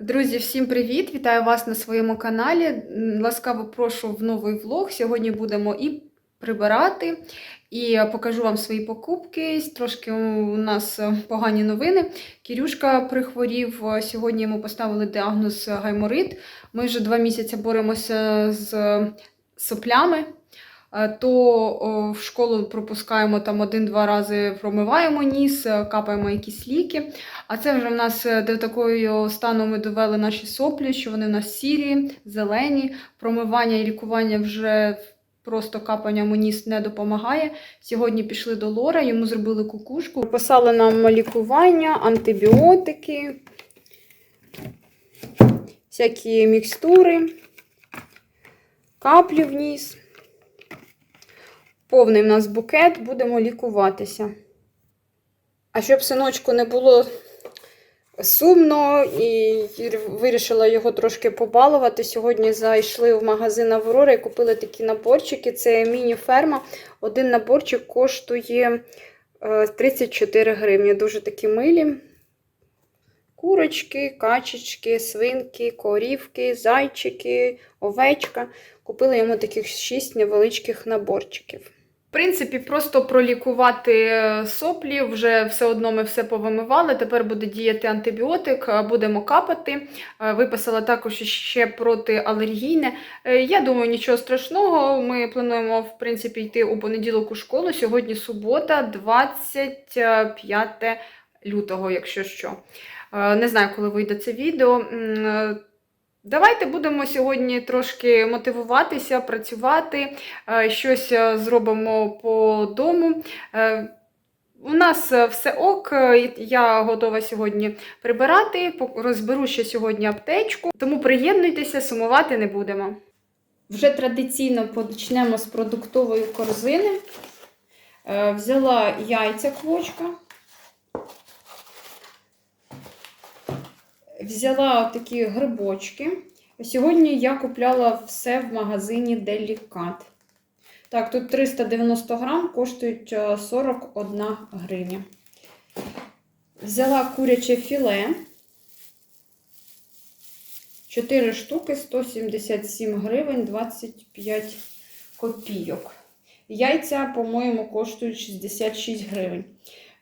Друзі, всім привіт! Вітаю вас на своєму каналі. Ласкаво прошу в новий влог. Сьогодні будемо і прибирати, і покажу вам свої покупки. Трошки у нас е, погані новини. Кірюшка прихворів. е, Сьогодні йому поставили діагноз гайморит. Ми вже два місяці боремося з соплями. Е, То в школу пропускаємо там один-два рази, промиваємо ніс, е, капаємо якісь ліки. А це вже в нас е, до такого стану ми довели наші соплі, що вони в нас сірі, зелені. Промивання і лікування вже просто капанням у ніс не допомагає. Сьогодні пішли до Лора, йому зробили кукушку. Прописали нам лікування, антибіотики, всякі мікстури, каплі в ніс. Повний в нас букет, будемо лікуватися. А щоб синочку не було сумно і вирішила його трошки побалувати. Сьогодні зайшли в магазин Аврора і купили такі наборчики. Це міні-ферма. Один наборчик коштує е, 34 гривні. Дуже такі милі. Курочки, качечки, свинки, корівки, зайчики, овечка. Купили йому таких 6 невеличких наборчиків. Принципі, просто пролікувати е, соплі, вже все одно ми все повимивали. Тепер буде діяти антибіотик, е, будемо капати. Е, Виписала також ще протиалергійне. Я думаю, нічого страшного. Ми плануємо, в принципі, йти у понеділок у школу. Сьогодні субота, 25 лютого, якщо що. Не знаю, коли вийде це відео. Давайте будемо сьогодні трошки мотивуватися, працювати, е, щось е, зробимо по дому. Е, У нас все ок, я готова сьогодні прибирати, розберу ще сьогодні аптечку, тому приєднуйтеся, сумувати не будемо. Вже традиційно почнемо з продуктової корзини. Взяла яйця квочка. Взяла такі грибочки. Сьогодні я купляла все в магазині Делікат. Так, тут 390 грам, коштують е, 41 гривня. Взяла куряче філе. 4 штуки 177 гривень 25 копійок. Яйця, по-моєму, коштують 66 гривень.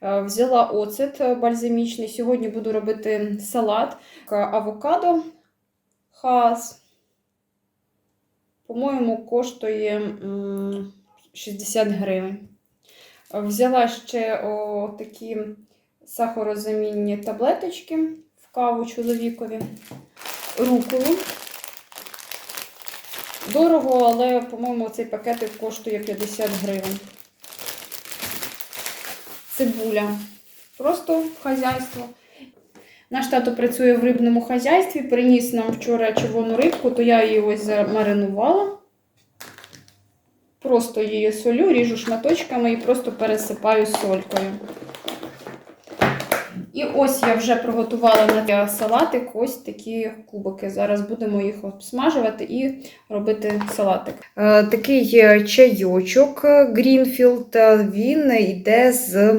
Е, Взяла оцет е, бальзамічний. Сьогодні буду робити салат авокадо хас. По-моєму, коштує 60 гривень. Взяла ще о, такі сахарозамінні таблеточки в каву чоловікові. Руколу. Дорого, але, по-моєму, цей пакетик коштує 50 гривень. Цибуля. Просто в хазяйство. Наш тато працює в рибному хазяйстві, приніс нам вчора червону рибку, то я її ось замаринувала. Просто її солю, ріжу шматочками і просто пересипаю солькою. І ось я вже приготувала на салатик ось такі кубики. Зараз будемо їх обсмажувати і робити салатик. Е, такий чайочок Грінфілд. Він йде з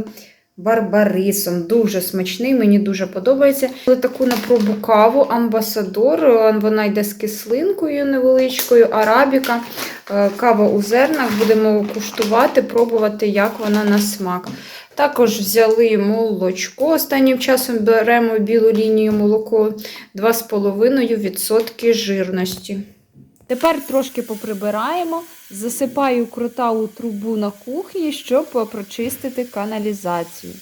барбарисом. Дуже смачний, мені дуже подобається. Але таку на пробу каву Амбасадор. е, Вона йде з кислинкою невеличкою, арабіка. Е, Кава у зернах. Будемо куштувати, пробувати, як вона на смак. Також взяли молочко. Останнім часом беремо білу лінію молоко 2,5% жирності. Тепер трошки поприбираємо, засипаю крота у трубу на кухні, щоб прочистити каналізацію.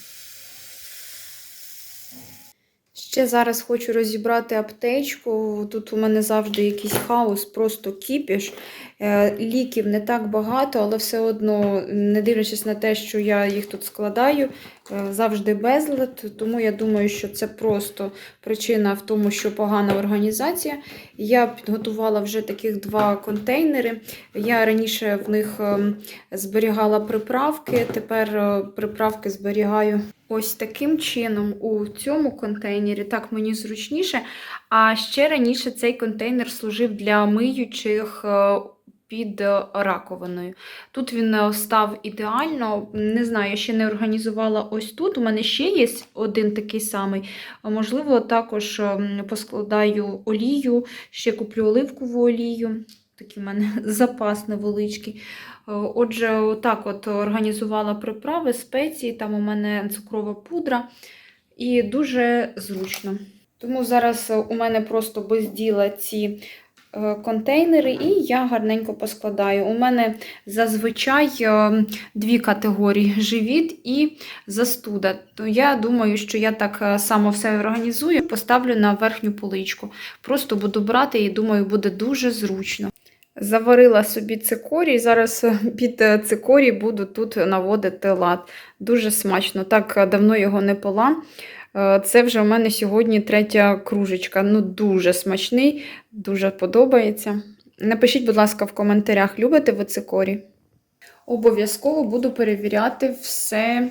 Ще зараз хочу розібрати аптечку. Тут у мене завжди якийсь хаос, просто кіпіш. Е, Ліків не так багато, але все одно, не дивлячись на те, що я їх тут складаю, е, завжди безлад. Тому я думаю, що це просто причина в тому, що погана організація. Я підготувала вже таких два контейнери. Я раніше в них ем, зберігала приправки, тепер е, приправки зберігаю ось таким чином у цьому контейнері. Так мені зручніше. А ще раніше цей контейнер служив для миючих під е, раковиною. Тут він е, став ідеально. Не знаю, я ще не організувала ось тут. У мене ще є один такий самий. Можливо, також поскладаю олію, ще куплю оливкову олію. Такий в мене запас невеличкий. Е, Отже, отак от організувала приправи, спеції, там у мене цукрова пудра і дуже зручно. Тому зараз е, у мене просто без діла ці е, контейнери, і я гарненько поскладаю. У мене зазвичай е, дві категорії: живіт і застуда. То я думаю, що я так е, само все організую, поставлю на верхню поличку. Просто буду брати і думаю, буде дуже зручно. Заварила собі цикорій, зараз е, під е, цикорій буду тут наводити лад. Дуже смачно. Так е, давно його не пила. Е, Це вже у мене сьогодні третя кружечка. Ну, дуже смачний, дуже подобається. Напишіть, будь ласка, в коментарях, любите ви цикорій? Обов'язково буду перевіряти все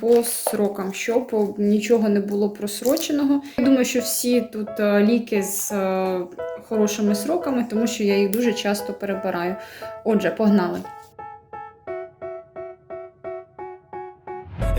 по срокам, щоб нічого не було просроченого. Я думаю, що всі тут е, ліки з е, хорошими сроками, тому що я їх дуже часто перебираю. Отже, погнали.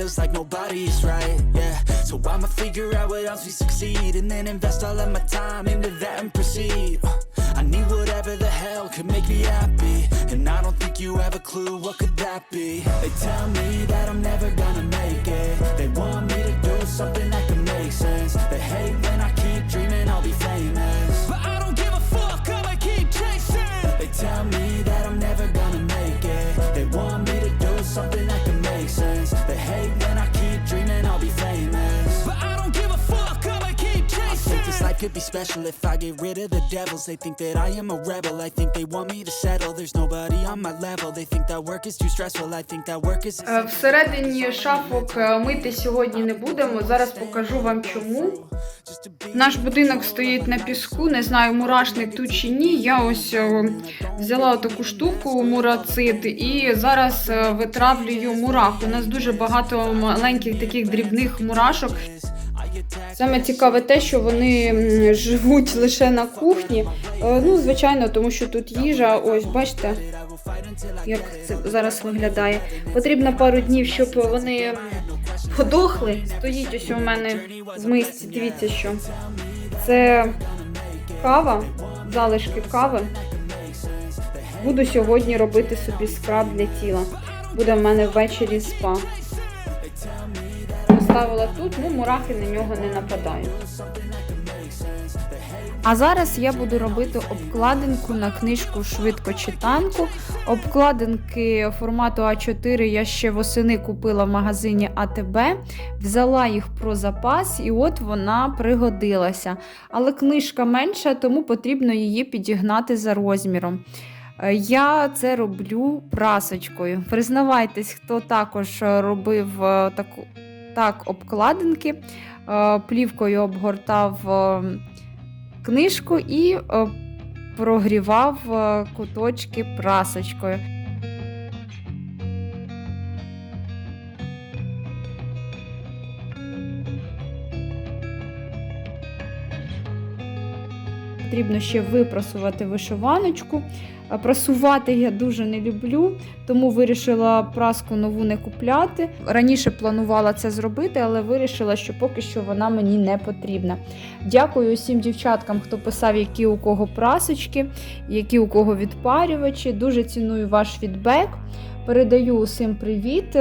feels like nobody's right. Yeah, so I'ma figure out what else we succeed, and then invest all of my time into that and proceed. Uh, I need whatever the hell could make me happy, and I don't think you have a clue what could that be. They tell me that I'm never gonna make it. They want me to do something that can make sense. They hate when I keep could be special if I get rid of the devils. They think that I am a rebel. I think they want me to settle. There's nobody on my level. They think that work is too stressful. I think that work is. Е, Всередині шафок е, мити сьогодні не будемо. Зараз покажу вам чому. Наш будинок стоїть на піску, не знаю, мурашник тут чи ні. Я ось е, взяла таку штуку мурацит і зараз витравлюю мурах. У нас дуже багато маленьких таких дрібних мурашок. Саме цікаве те, що вони живуть лише на кухні. Е, Ну, звичайно, тому що тут їжа, ось бачите, як це зараз виглядає. Потрібно пару днів, щоб вони подохли. Стоїть ось у мене в мисці. Дивіться, що це кава, залишки кави. Буду сьогодні робити собі скраб для тіла. Буде в мене ввечері спа. Поставила тут, ну мурахи на нього не нападають. А зараз я буду робити обкладинку на книжку швидкочитанку. Обкладинки формату А4 я ще восени купила в магазині АТБ, взяла їх про запас, і от вона пригодилася. Але книжка менша, тому потрібно її підігнати за розміром. Е, Я це роблю прасочкою. Признавайтесь, хто також робив е, таку так обкладинки, е, плівкою обгортав е, книжку і е, прогрівав куточки прасочкою. Потрібно ще випрасувати вишиваночку. Прасувати я дуже не люблю, тому вирішила праску нову не купляти. Раніше планувала це зробити, але вирішила, що поки що вона мені не потрібна. Дякую усім дівчаткам, хто писав, які у кого прасочки, які у кого відпарювачі. Дуже ціную ваш фідбек. Передаю усім привіт.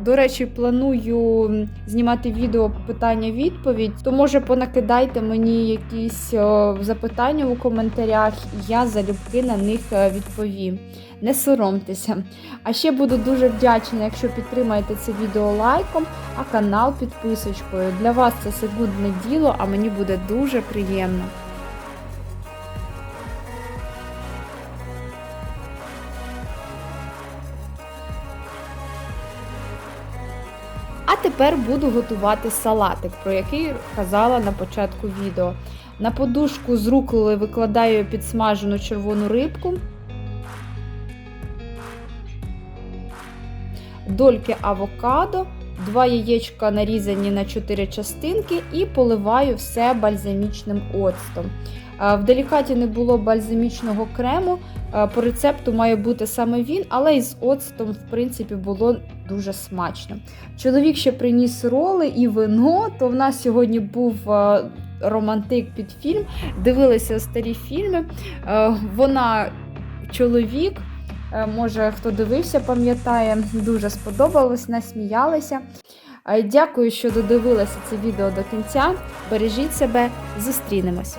Е, До речі, планую знімати відео питання-відповідь. То може понакидайте мені якісь о, запитання у коментарях, і я залюбки на них е, відповім. Не соромтеся. А ще буду дуже вдячна, якщо підтримаєте це відео лайком, а канал підписочкою. Для вас це секундне діло, а мені буде дуже приємно. Тепер буду готувати салатик, про який казала на початку відео. На подушку з руколи викладаю підсмажену червону рибку, дольки авокадо, два яєчка нарізані на 4 частинки і поливаю все бальзамічним оцтом. В делікаті не було бальзамічного крему. По рецепту має бути саме він, але із оцтом, в принципі, було дуже смачно. Чоловік ще приніс роли і вино. То в нас сьогодні був романтик під фільм. Дивилися старі фільми. Вона чоловік. Може, хто дивився, пам'ятає, дуже сподобалось, насміялися. Дякую, що додивилися це відео до кінця. Бережіть себе, зустрінемось!